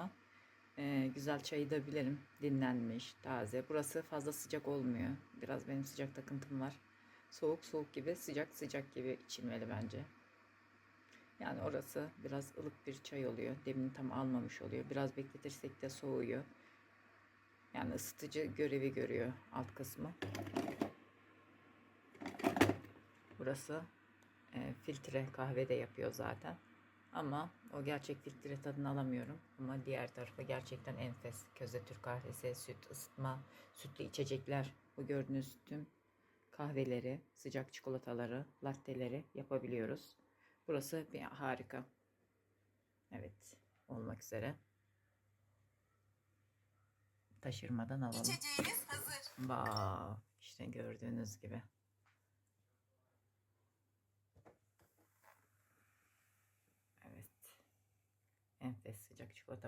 ama e, güzel çayı da bilirim. Dinlenmiş, taze. Burası fazla sıcak olmuyor. Biraz benim sıcak takıntım var. Soğuk soğuk gibi, sıcak sıcak gibi içilmeli bence. Yani orası biraz ılık bir çay oluyor. Demini tam almamış oluyor. Biraz bekletirsek de soğuyor. Yani ısıtıcı görevi görüyor alt kısmı. Burası e, filtre kahve de yapıyor zaten. Ama o gerçek filtre tadını alamıyorum. Ama diğer tarafı gerçekten enfes. Közde Türk kahvesi, süt, ısıtma, sütlü içecekler. Bu gördüğünüz tüm kahveleri, sıcak çikolataları, latteleri yapabiliyoruz. Burası bir harika. Evet, olmak üzere. Taşırmadan alalım. İçeceğiniz hazır. Wow, işte gördüğünüz gibi. Evet. Enfes sıcak çikolatamız